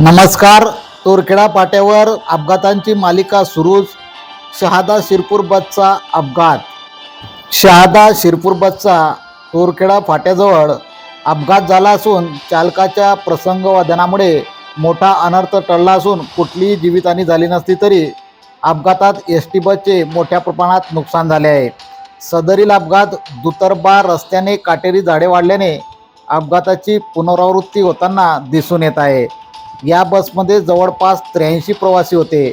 नमस्कार. तोरखेडा पाट्यावर अपघातांची मालिका सुरूच. शहादा शिरपूर बसचा अपघात. शहादा शिरपूर बसचा तोरखेडा फाट्याजवळ अपघात झाला असून चालकाच्या प्रसंगवादनामुळे मोठा अनर्थ टळला असून कुठलीही जीवितहानी झाली नसली तरी अपघातात एस टी बसचे मोठ्या प्रमाणात नुकसान झाले आहे. सदरील अपघात दुतर्बा रस्त्याने काटेरी झाडे वाढल्याने अपघाताची पुनरावृत्ती होताना दिसून येत आहे. या बसमध्ये जवळपास त्र्याऐंशी प्रवासी होते.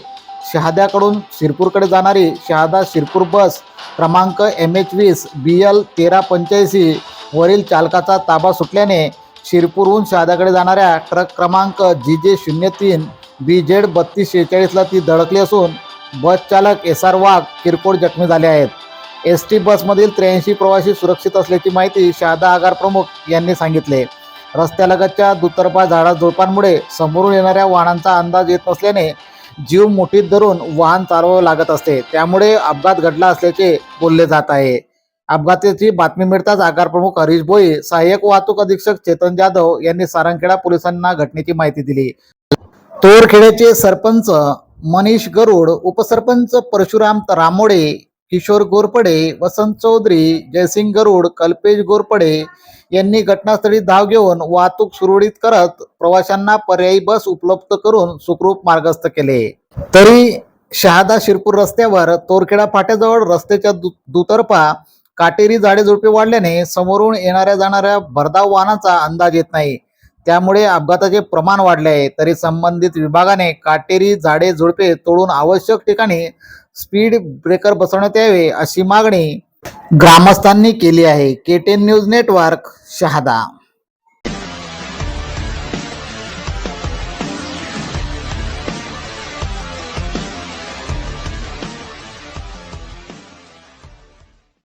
शहाद्याकडून शिरपूरकडे जाणारी शहादा शिरपूर बस क्रमांक एम एच वीस बी एल तेरा पंच्याऐंशी वरील चालकाचा ताबा सुटल्याने शिरपूरहून शहाद्याकडे जाणाऱ्या ट्रक क्रमांक जी जे शून्य तीन बी जेड बत्तीस शेहेचाळीसला ती धडकली असून बस चालक एस आर वाघ किरकोळ जखमी झाले आहेत. एस टी बसमधील त्र्याऐंशी प्रवासी सुरक्षित असल्याची माहिती शहादा आगार प्रमुख यांनी सांगितले. रस्त्यालगतच्या दुतर्फा झाडाझुडपांमुळे समोरून येणाऱ्या वाहनांचा अंदाज येत नसल्याने जीव मुठीत धरून वाहन चालवावे लागत असते. त्यामुळे अपघात घडला असल्याचे बोलले जात आहे. अपघाताची बातमी मिळताच आगार प्रमुख हरीश भोई सहाय्यक वाहतूक अधीक्षक चेतन जाधव यांनी सारंगखेडा पोलिसांना घटनेची माहिती दिली. तोरखेड्याचे सरपंच मनीष गरुड उपसरपंच परशुराम रामोडे किशोर गोरपडे वसंत चौधरी जयसिंग गरुड कल्पेश गोरपडे यांनी घटनास्थळी धाव घेऊन वाहतूक सुरळीत करत प्रवाशांना पर्यायी बस उपलब्ध करून सुखरूप मार्गस्थ केले. तरी शहादा शिरपूर रस्त्यावर तोरखेडा फाट्याजवळ रस्त्याच्या दु दुतर्फा काटेरी झाडे झुडपे वाढल्याने समोरून येणाऱ्या जाणाऱ्या भरधाव वाहनाचा अंदाज येत नाही. त्यामुळे अपघाताचे प्रमाण वाढले आहे. तरी संबंधित विभागाने काटेरी झाडे झुडपे तोडून आवश्यक ठिकाणी स्पीड ब्रेकर बसवण्यात यावे अशी मागणी ग्रामस्थांनी केली आहे. K ten news network Shahada.